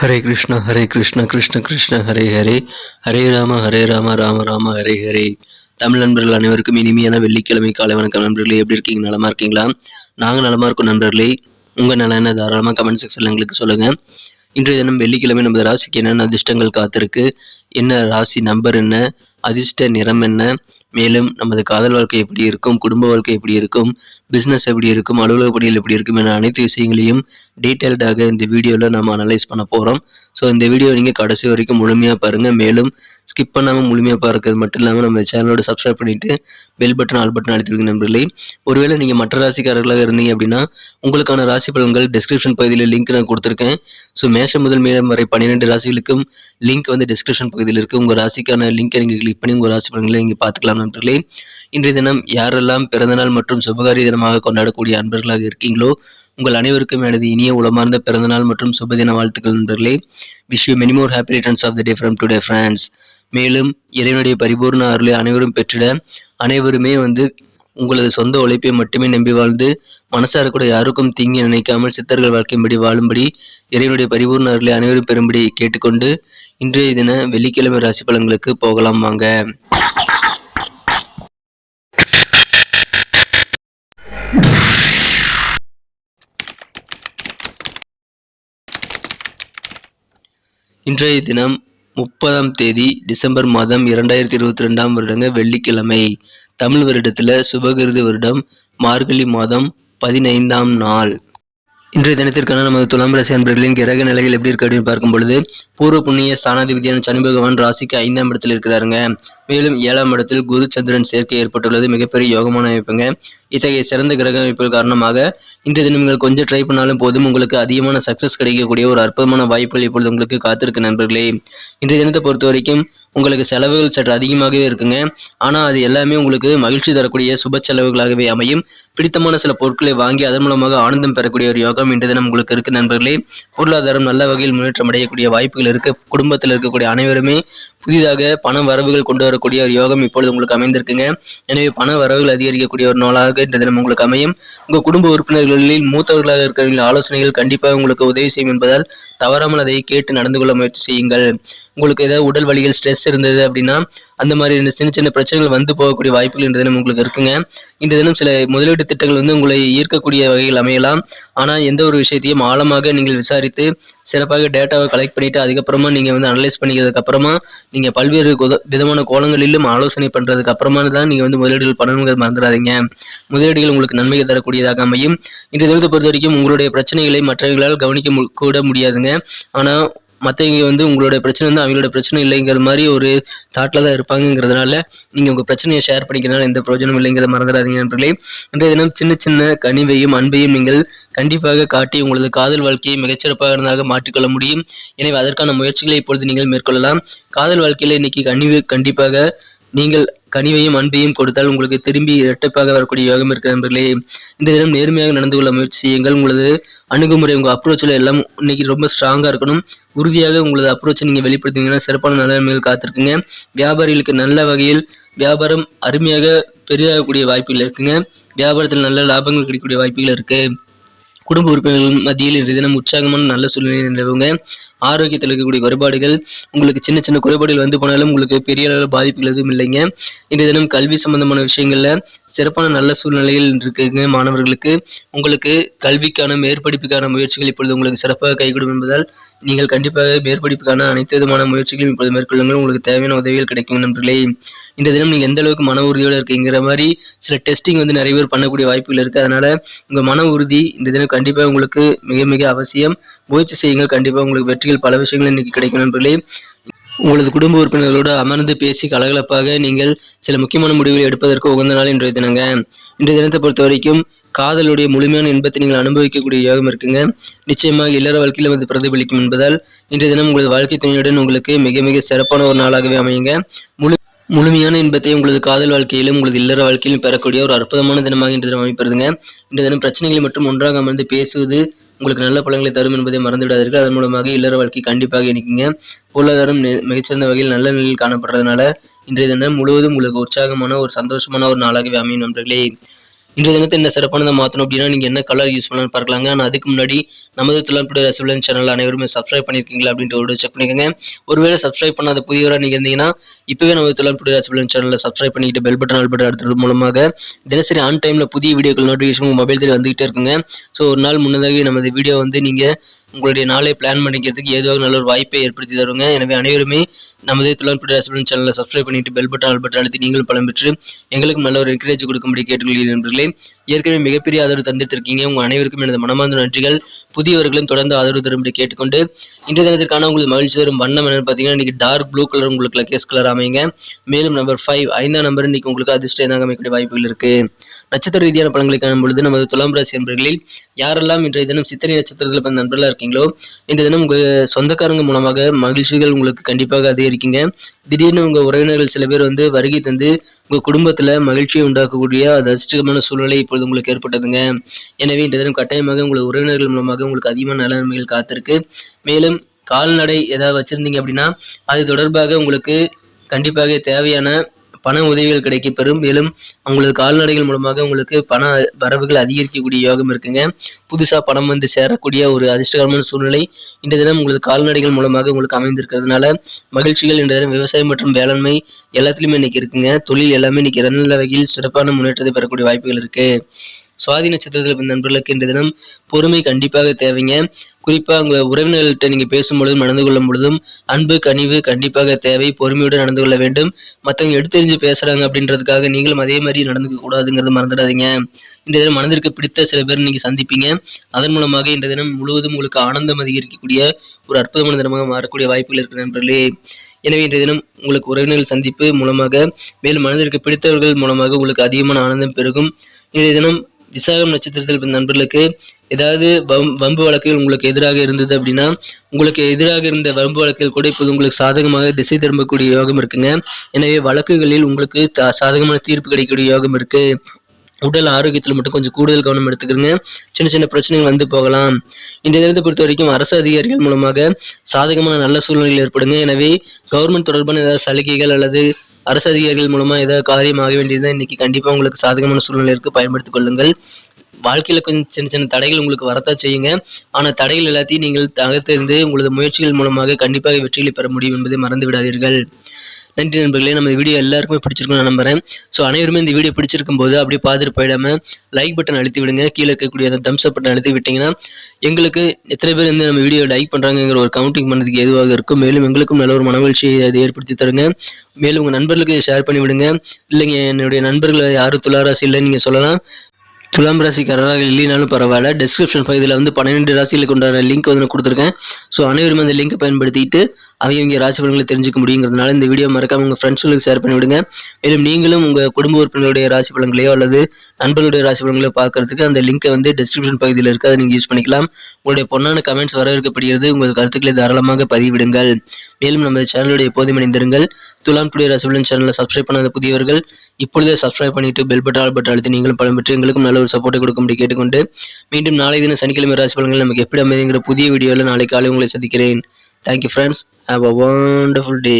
ஹரே கிருஷ்ணா ஹரே கிருஷ்ணா கிருஷ்ண கிருஷ்ண ஹரே ஹரே. ஹரே ராம ஹரே ராம ராம ராம ஹரே ஹரே. தமிழ் நண்பர்கள் அனைவருக்கும் இனிமையான வெள்ளிக்கிழமை காலை வணக்கம் நண்பர்களே. எப்படி இருக்கீங்க? நலமா இருக்கீங்களா? நாங்கள் நலமா இருக்கோம் நண்பர்களே. உங்கள் நலன தாராளமாக கமெண்ட் செக்ஷனில் எங்களுக்கு சொல்லுங்கள் இன்றைய தினம் வெள்ளிக்கிழமை நமது ராசிக்கு என்னென்ன அதிர்ஷ்டங்கள் காத்திருக்கு? என்ன ராசி நம்பர் என்ன? அதிர்ஷ்ட நிறம் என்ன? மேலும் நமது காதல் வாழ்க்கை எப்படி இருக்கும் குடும்ப வாழ்க்கை எப்படி இருக்கும் பிஸ்னஸ் எப்படி இருக்கும் அலுவலக பணிகள் எப்படி இருக்கும் என அனைத்து விஷயங்களையும் டீட்டெயில்டாக இந்த வீடியோவில் நம்ம அனலைஸ் பண்ண போகிறோம் ஸோ இந்த வீடியோ நீங்கள் கடைசி வரைக்கும் முழுமையாக பாருங்கள் மேலும் ஸ்கிப் பண்ணாமல் முழுமையாக பார்க்கறது மட்டும் இல்லாமல் நம்ம சேனலோட சப்ஸ்கிரைப் பண்ணிவிட்டு பெல் பட்டன் ஆல் பட்டன் அழுத்திவிடுங்க நண்பர்களே. ஒருவேளை நீங்கள் மற்ற ராசிக்காரர்களாக இருந்தீங்க அப்படின்னா உங்களுக்கான ராசி பலன்கள் டிஸ்கிரிப்ஷன் பகுதியில் லிங்க் நான் கொடுத்துருக்கேன். ஸோ மேஷம் முதல் மேலம் வரை பன்னிரெண்டு ராசிகளுக்கும் லிங்க் வந்து டிஸ்கிரிப்ஷன் பகுதியில் இருக்குது உங்கள் ராசிக்கான லிங்க்கை நீங்கள் கிளிக் பண்ணி உங்கள் ராசி பலன்களை நீங்கள் பார்த்துக்கலாம் நண்பர்களே. இன்றைய தினம் யாரெல்லாம் பிறந்தநாள் மற்றும் சுபகாரிய தினமாக கொண்டாடக்கூடிய அன்பர்களாக இருக்கீங்களோ உங்கள் அனைவருக்கும் எனது இனிய உளமார்ந்த பிறந்தநாள் மற்றும் சுபதின வாழ்த்துக்கள் நண்பர்களே. Wish you many more happy returns of the day from today friends மேலும் இறைவனுடைய பரிபூர்ண அருளை அனைவரும் பெற்றிட அனைவருமே வந்து உங்களது சொந்த உழைப்பை மட்டுமே நம்பி வாழ்ந்து மனசார கூட யாருக்கும் தீங்கி நினைக்காமல் சித்தர்கள் வாழ்க்கையின்படி வாழும்படி இறைவனுடைய பரிபூர்ண அருளை அனைவரும் பெறும்படி கேட்டுக்கொண்டு இன்றைய தின வெள்ளிக்கிழமை ராசி பலன்களுக்கு போகலாம் வாங்க. இன்றைய தினம் முப்பதாம் தேதி டிசம்பர் மாதம் இரண்டாயிரத்தி இருபத்தி ரெண்டாம் வருடங்க வெள்ளிக்கிழமை. தமிழ் வருடத்தில் சுபகிருது வருடம் மார்கழி மாதம் பதினைந்தாம் நாள். இன்றைய தினத்திற்கான நமது துலாம் ராசி அன்பர்களின் கிரக நிலைகள் எப்படி இருக்கு அப்படின்னு பார்க்கும் பொழுது பூர்வ புண்ணிய ஸ்தானாதிபதியான சனி பகவான் ராசிக்கு ஐந்தாம் இடத்தில் இருக்கிறாருங்க. மேலும் ஏழாம் இடத்தில் குரு சந்திரன் சேர்க்கை ஏற்பட்டுள்ளது மிகப்பெரிய யோகமான அமைப்புங்க. இத்தகைய சிறந்த கிரக அமைப்புகள் காரணமாக இன்றைய தினம் நீங்கள் கொஞ்சம் ட்ரை பண்ணாலும் போதும் உங்களுக்கு அதிகமான சக்சஸ் கிடைக்கக்கூடிய ஒரு அற்புதமான வாய்ப்புகள் இப்பொழுது உங்களுக்கு காத்திருக்கு நண்பர்களே. இன்றைய தினத்தை பொறுத்த வரைக்கும் உங்களுக்கு செலவுகள் சற்று அதிகமாகவே இருக்குங்க. ஆனால் அது எல்லாமே உங்களுக்கு மகிழ்ச்சி தரக்கூடிய சுப செலவுகளாகவே அமையும். பிடித்தமான சில பொருட்களை வாங்கி அதன் மூலமாக ஆனந்தம் பெறக்கூடிய ஒரு யோகம் இன்றைய தினம் உங்களுக்கு இருக்கு நண்பர்களே. பொருளாதாரம் நல்ல வகையில் முன்னேற்றம் அடையக்கூடிய வாய்ப்புகள் இருக்கு. குடும்பத்தில் இருக்கக்கூடிய அனைவருமே புதிதாக பண வரவுகள் கொண்டு வரக்கூடிய ஒரு யோகம் இப்பொழுது உங்களுக்கு அமைந்திருக்குங்க. எனவே பண வரவுகள் அதிகரிக்கக்கூடிய ஒரு நாளாக இன்றைய தினம் உங்களுக்கு அமையும். உங்கள் குடும்ப உறுப்பினர்களில் மூத்தவர்களாக இருக்கிறவர்களின் ஆலோசனைகள் கண்டிப்பாக உங்களுக்கு உதவி செய்யும் என்பதால் தவறாமல் அதை கேட்டு நடந்து கொள்ள முயற்சி செய்யுங்கள். உங்களுக்கு ஏதாவது உடல் வலிகள் ஸ்ட்ரெஸ் இருந்தது அப்படின்னா அந்த மாதிரி சின்ன சின்ன பிரச்சனைகள் வந்து போகக்கூடிய வாய்ப்புகள் இந்த தினம் உங்களுக்கு இருக்குங்க. இந்த தினம் சில முதலீட்டு திட்டங்கள் வந்து உங்களை ஈர்க்கக்கூடிய வகையில் அமையலாம். ஆனால் எந்த ஒரு விஷயத்தையும் ஆழமாக நீங்கள் விசாரித்து சிறப்பாக டேட்டாவை கலெக்ட் பண்ணிட்டு அதுக்கப்புறமா நீங்கள் வந்து அனலைஸ் பண்ணிக்கிறதுக்கு அப்புறமா நீங்கள் பல்வேறு விதமான கோலங்களிலும் ஆலோசனை பண்ணுறதுக்கு அப்புறமா தான் நீங்கள் வந்து முதலீடுகள் பண்ணணுங்கிறது மறந்துடாதீங்க. முதலீடுகள் உங்களுக்கு நன்மை தரக்கூடியதாக அமையும். இந்த தினத்தை பொறுத்த வரைக்கும் உங்களுடைய பிரச்சனைகளை மற்றவர்களால் கவனிக்க கூட முடியாதுங்க. ஆனால் மற்றவங்க வந்து உங்களோட பிரச்சனை வந்து அவங்களோட பிரச்சனை இல்லைங்கிற மாதிரி ஒரு தாட்டில் தான் இருப்பாங்கங்கிறதுனால நீங்கள் உங்கள் பிரச்சனையை ஷேர் பண்ணிக்கிறனால எந்த பிரயோஜனம் இல்லைங்கிறத மறந்துடாதீங்க நண்பர்களே. இன்றைய தினம் சின்ன சின்ன கனிவையும் அன்பையும் நீங்கள் கண்டிப்பாக காட்டி உங்களது காதல் வாழ்க்கையை மிகச்சிறப்பாக மாற்றிக்கொள்ள முடியும். எனவே அதற்கான முயற்சிகளை இப்பொழுது நீங்கள் மேற்கொள்ளலாம். காதல் வாழ்க்கையில் இன்னைக்கு கனிவு கண்டிப்பாக நீங்கள் கனிவையும் அன்பையும் கொடுத்தால் உங்களுக்கு திரும்பி இரட்டைப்பாக வரக்கூடிய யோகம் இருக்கிற நண்பர்களே. இந்த தினம் நேர்மையாக நடந்து கொள்ள முயற்சி செய்யுங்கள் உங்களது அணுகுமுறை உங்கள் அப்ரோச்சில் எல்லாம் இன்னைக்கு ரொம்ப ஸ்ட்ராங்காக இருக்கணும். உறுதியாக உங்களது அப்ரோச்சை நீங்கள் வெளிப்படுத்திங்கன்னா சிறப்பான நிலைமைகள் காத்திருக்குங்க. வியாபாரிகளுக்கு நல்ல வகையில் வியாபாரம் அருமையாக பெரிதாகக்கூடிய வாய்ப்புகள் இருக்குங்க. வியாபாரத்தில் நல்ல லாபங்கள் கிடைக்கக்கூடிய வாய்ப்புகள் இருக்குது குடும்ப உறுப்பினர்கள் மத்தியில் இன்றைய தினம் உற்சாகமான நல்ல சூழ்நிலை நிலவுங்க. ஆரோக்கியத்தில் இருக்கக்கூடிய குறைபாடுகள் உங்களுக்கு சின்ன சின்ன குறைபாடுகள் வந்து போனாலும் உங்களுக்கு பெரிய அளவில் பாதிப்புகள் எதுவும் இல்லைங்க. இந்த தினம் கல்வி சம்பந்தமான விஷயங்களில் சிறப்பான நல்ல சூழ்நிலையில் இருக்குங்க மாணவர்களுக்கு. உங்களுக்கு கல்விக்கான மேற்படிப்புக்கான முயற்சிகள் இப்பொழுது உங்களுக்கு சிறப்பாக கைகூடும் என்பதால் நீங்கள் கண்டிப்பாக மேற்படிப்புக்கான அனைத்து விதமான முயற்சிகளையும் இப்பொழுது மேற்கொள்ளுங்கள். உங்களுக்கு தேவையான உதவிகள் கிடைக்கும் நண்பர்களே. இந்த தினம் நீங்கள் எந்த அளவுக்கு மன உறுதியோடு இருக்கீங்கிற மாதிரி சில டெஸ்டிங் வந்து நிறைய பேர் பண்ணக்கூடிய வாய்ப்புகள் இருக்குது அதனால் உங்கள் மன உறுதி இந்த தினம் கண்டிப்பாக உங்களுக்கு மிக மிக அவசியம். முயற்சி செய்யுங்கள். கண்டிப்பாக உங்களுக்கு வெற்றிகள் பல விஷயங்கள் இன்றைக்கி கிடைக்கும் நண்பர்களே. உங்களது குடும்ப உறுப்பினர்களோடு அமர்ந்து பேசி கலகலப்பாக நீங்கள் சில முக்கியமான முடிவுகளை எடுப்பதற்கு உகந்த நாள் இன்றைய தினங்க. இன்றைய தினத்தை பொறுத்த வரைக்கும் காதலுடைய முழுமையான இன்பத்தை நீங்கள் அனுபவிக்கக்கூடிய யோகம் இருக்குங்க. நிச்சயமாக இல்லற வாழ்க்கையில் வந்து பிரதிபலிக்கும் என்பதால் இன்றைய தினம் உங்களது வாழ்க்கை துணையுடன் உங்களுக்கு மிக மிக சிறப்பான ஒரு நாளாகவே அமையுங்க. முழு முழுமையான இன்பத்தை உங்களது காதல் வாழ்க்கையிலும் உங்களது இல்லற வாழ்க்கையிலும் பெறக்கூடிய ஒரு அற்புதமான தினமாக இன்று தினம் அமைப்பதுங்க. இன்றைய தினம் பிரச்சனைகளை மட்டும் ஒன்றாக அமர்ந்து பேசுவது உங்களுக்கு நல்ல பலன்களை தரும் என்பதை மறந்துவிடாதீர்கள். அதன் மூலமாக இல்லற வாழ்க்கை கண்டிப்பாக இணைக்குங்க பொருளாதாரம் மிகச்சிறந்த வகையில் நல்ல நிலையில் காணப்படுறதுனால இன்றைய தினம் முழுவதும் உங்களுக்கு உற்சாகமான ஒரு சந்தோஷமான ஒரு நாளாகவே அமையும் நண்பர்களே. இன்றைய தினத்தை என்ன சிறப்பானதை மாற்றணும் அப்படின்னா நீங்கள் என்ன கலர் யூஸ் பண்ணலாம்னு பார்க்கலாங்க. ஆனால் அதுக்கு முன்னாடி நமது தொழில்நுட்ப ரசிகலன் சேனல் அனைவருமே சப்ஸ்கிரைப் பண்ணியிருக்கீங்களா அப்படின்ற ஒரு செக் பண்ணிக்கோங்க. ஒருவேளை சப்ஸ்கிரைப் பண்ணாத புதியவராக நீங்கள் இருந்தீங்கன்னா இப்போவே நமது தொழில்நுட்ப ரசிகலன் சேனலில் சப்ஸ்கிரைப் பண்ணிக்கிட்டு பெல் பட்டன் ஆல் பட்டன் அடுத்தது மூலமாக தினசரி ஆன் டைமில் புதிய வீடியோக்கள் நோட்டிஃபிகேஷன் உங்கள் மொபைல் தேடி வந்துகிட்டே இருக்குங்க. ஸோ ஒரு நாள் முன்னதாகவே நமது வீடியோ வந்து நீங்கள் உங்களுடைய நாளை பிளான் பண்ணிக்கிறதுக்கு ஏதுவாக நல்ல ஒரு வாய்ப்பை ஏற்படுத்தி தருவாங்க எனவே அனைவருமே நமது துளான்புடைய ரசிகலன் சேனலை சப்ஸ்கிரைப் பண்ணிட்டு பெல் பட்டன் ஆல் பட்டன் அழுத்தி நீங்கள் பலம் பெற்று எங்களுக்கும் நல்ல ஒரு என்கரேஜ் கொடுக்கும்படி கேட்டுக்கொள்கிறேன் நண்பர்களே. ஏற்கனவே மிகப்பெரிய ஆதரவு தந்துட்டு இருக்கீங்க உங்கள் அனைவருக்கும் எனது மனமார்ந்த நன்றிகள். புதியவர்களும் தொடர்ந்து ஆதரவு தரும்படி கேட்டுக்கொண்டு இன்றைய தினத்திற்கான உங்களுக்கு மகிழ்ச்சி தரும் வண்ணம் என்னன்னு பார்த்தீங்கன்னா இன்னைக்கு டார்க் ப்ளூ கலர் உங்களுக்கு லக்கேஸ் கலர் அமைங்க மேலும் நம்பர் ஃபைவ் ஐந்தாம் நம்பர் இன்னைக்கு உங்களுக்கு அதிர்ஷ்டம் என்னாக அமைக்கக்கூடிய வாய்ப்புகள் இருக்கு. நட்சத்திர ரீதியான பலன்களை காணும் பொழுது நமது துலாம் ராசி நண்பர்களில் யாரெல்லாம் இன்றைய தினம் சித்திரை நட்சத்திரத்தில் பிறந்த நண்பர்களாக இருக்கீங்களோ? இந்த தினம் உங்கள் சொந்தக்காரங்க மூலமாக மகிழ்ச்சிகள் உங்களுக்கு கண்டிப்பாக அதிகரிக்குங்க. திடீர்னு உங்கள் உறவினர்கள் சில பேர் வந்து வருகை தந்து உங்கள் குடும்பத்தில் மகிழ்ச்சியை உண்டாக்கக்கூடிய அது அதிர்ஷ்டமான சூழ்நிலை இப்பொழுது உங்களுக்கு ஏற்பட்டதுங்க. எனவே இந்த தினம் கட்டாயமாக உங்கள் உறவினர்கள் மூலமாக உங்களுக்கு அதிகமான நல்ல நன்மைகள் காத்திருக்கு. மேலும் கால்நடை ஏதாவது வச்சுருந்தீங்க அப்படின்னா அது தொடர்பாக உங்களுக்கு கண்டிப்பாக தேவையான பண உதவிகள் கிடைக்கப்பெறும் மேலும் உங்களது கால்நடைகள் மூலமாக உங்களுக்கு பண வரவுகள் அதிகரிக்கக்கூடிய யோகம் இருக்குங்க. புதுசாக பணம் வந்து சேரக்கூடிய ஒரு அதிர்ஷ்டகரமான சூழ்நிலை இந்த தினம் உங்களது கால்நடைகள் மூலமாக உங்களுக்கு அமைந்திருக்கிறதுனால மகிழ்ச்சிகள் இந்த தினம் விவசாயம் மற்றும் வேளாண்மை எல்லாத்துலேயுமே இன்னைக்கு இருக்குங்க. தொழில் எல்லாமே இன்னைக்கு நல்ல வகையில் சிறப்பான முன்னேற்றத்தை பெறக்கூடிய வாய்ப்புகள் இருக்குது சுவாதி நட்சத்திரத்தில் பிறந்த நண்பர்களுக்கு இந்த தினம் பொறுமை கண்டிப்பாக தேவைங்க. குறிப்பாக உங்கள் உறவினர்கள்ட்ட நீங்கள் பேசும்பொழுதும் நடந்து கொள்ளும் பொழுதும் அன்பு கனிவு கண்டிப்பாக தேவை. பொறுமையுடன் நடந்து கொள்ள வேண்டும். மற்றவங்க எடுத்தெறிஞ்சு பேசுகிறாங்க அப்படின்றதுக்காக நீங்களும் அதே மாதிரி நடந்துக்க கூடாதுங்கிறத மறந்துடாதீங்க. இந்த தினம் மனதிற்கு பிடித்த சில பேர் நீங்கள் சந்திப்பீங்க. அதன் மூலமாக இந்த தினம் முழுவதும் உங்களுக்கு ஆனந்தம் அதிகரிக்கக்கூடிய ஒரு அற்புதமான தினமாக மாறக்கூடிய வாய்ப்புகள் இருக்கிற நண்பர்களே. எனவே இன்றைய தினம் உங்களுக்கு உறவினர்கள் சந்திப்பு மூலமாக மேலும் மனதிற்கு பிடித்தவர்கள் மூலமாக உங்களுக்கு அதிகமான ஆனந்தம் பெருகும். இன்றைய தினம் விசாகம் நட்சத்திரத்தில் பிறந்த நண்பர்களுக்கு ஏதாவது வம் வம்பு வழக்குகள் உங்களுக்கு எதிராக இருந்தது அப்படின்னா உங்களுக்கு எதிராக இருந்த வம்பு வழக்குகள் கூட இப்போது உங்களுக்கு சாதகமாக திசை திரும்பக்கூடிய யோகம் இருக்குங்க. எனவே வழக்குகளில் உங்களுக்கு சாதகமான தீர்ப்பு கிடைக்கக்கூடிய யோகம் இருக்கு. உடல் ஆரோக்கியத்தில் மட்டும் கொஞ்சம் கூடுதல் கவனம் எடுத்துக்கிறங்க சின்ன சின்ன பிரச்சனைகள் வந்து போகலாம். இந்த தினத்தை பொறுத்த வரைக்கும் அரசு அதிகாரிகள் மூலமாக சாதகமான நல்ல சூழ்நிலைகள் ஏற்படுங்க. எனவே கவர்மெண்ட் தொடர்பான ஏதாவது சலுகைகள் அல்லது அரசு அதிகாரிகள் மூலமா ஏதாவது காரியம் ஆக வேண்டியதுதான் இன்னைக்கு கண்டிப்பா உங்களுக்கு சாதகமான சூழ்நிலை இருக்கு பயன்படுத்திக் கொள்ளுங்கள். வாழ்க்கையில கொஞ்சம் சின்ன சின்ன தடைகள் உங்களுக்கு வரத்தான் செய்யுங்க. ஆனா தடைகள் எல்லாத்தையும் நீங்கள் தகர்த்தெறிந்து உங்களது முயற்சிகள் மூலமாக கண்டிப்பாக வெற்றிகளை பெற முடியும் என்பதை மறந்து விடாதீர்கள். நன்றி நண்பர்களே. நம்ம வீடியோ எல்லாருக்குமே பிடிச்சிருக்கும்னு நான் நம்புறேன். ஸோ அனைவருமே இந்த வீடியோ பிடிச்சிருக்கும் போது அப்படியே பார்த்துட்டு போயிடாம லைக் பட்டன் அழுத்தி விடுங்க. கீழே இருக்கக்கூடிய அந்த தம்ஸ் அப் பட்டன் அழுத்தி விட்டீங்கன்னா எங்களுக்கு எத்தனை பேர் வந்து நம்ம வீடியோ லைக் பண்ணுறாங்கிற ஒரு கவுண்டிங் பண்ணதுக்கு எதுவாக இருக்கும். மேலும் எங்களுக்கும் நல்ல ஒரு மனவழ்ச்சியை அதை ஏற்படுத்தி தருங்க. மேலும் உங்கள் நண்பர்களுக்கு ஷேர் பண்ணி விடுங்க. இல்லைங்க என்னுடைய நண்பர்களை யாரும் துளாராசி இல்லைன்னு நீங்கள் சொல்லலாம். துலாம் ராசிக்காரராக இல்லைனாலும் பரவாயில்ல. டிஸ்கிரிப்ஷன் பகுதியில் வந்து பன்னிரெண்டு ராசிகளுக்கு உண்டான லிங்க் வந்து நான் கொடுத்துருக்கேன். ஸோ அனைவரும் அந்த லிங்கை பயன்படுத்திட்டு அவங்க இங்கே ராசி பலன்களை தெரிஞ்சுக்க முடியுங்கிறதுனால இந்த வீடியோ மறக்காம உங்கள் ஃப்ரெண்ட்ஸ்களுக்கு ஷேர் பண்ணிவிடுங்க. மேலும் நீங்களும் உங்கள் குடும்ப உறுப்பினர்களுடைய ராசி பலன்களையோ அல்லது நண்பர்களுடைய ராசி பலன்களையோ பார்க்கறதுக்கு அந்த லிங்கை வந்து டிஸ்கிரிப்ஷன் பகுதியில் இருக்குது அதை நீங்கள் யூஸ் பண்ணிக்கலாம். உங்களுடைய பொன்னான கமெண்ட்ஸ் வரவேற்கப்படுகிறது. உங்கள் கருத்துக்களை தாராளமாக பதிவிடுங்கள். மேலும் நமது சேனலுடைய எப்போதும் இணைந்திருங்கள். துலாம் டுடே ராசிபலன் சேனலை சப்ஸ்கிரைப் பண்ணாத புதியவர்கள் இப்பொழுதே சப்ஸ்கிரைப் பண்ணிட்டு பெல் பட்டன் ஆல் பட்டன் அழுத்தி நீங்களும் பலன் பெற்று எங்களுக்கும் நல்ல ஒரு சப்போர்ட்டை கொடுக்கும்படி கேட்டுக்கொண்டு மீண்டும் நாளை தினம் சனிக்கிழமை ராசி பலன்கள் நமக்கு எப்படி அமைதிங்கிற புதிய வீடியோவில் நாளை காலை உங்களை சந்திக்கிறேன். Thank you friends have a wonderful day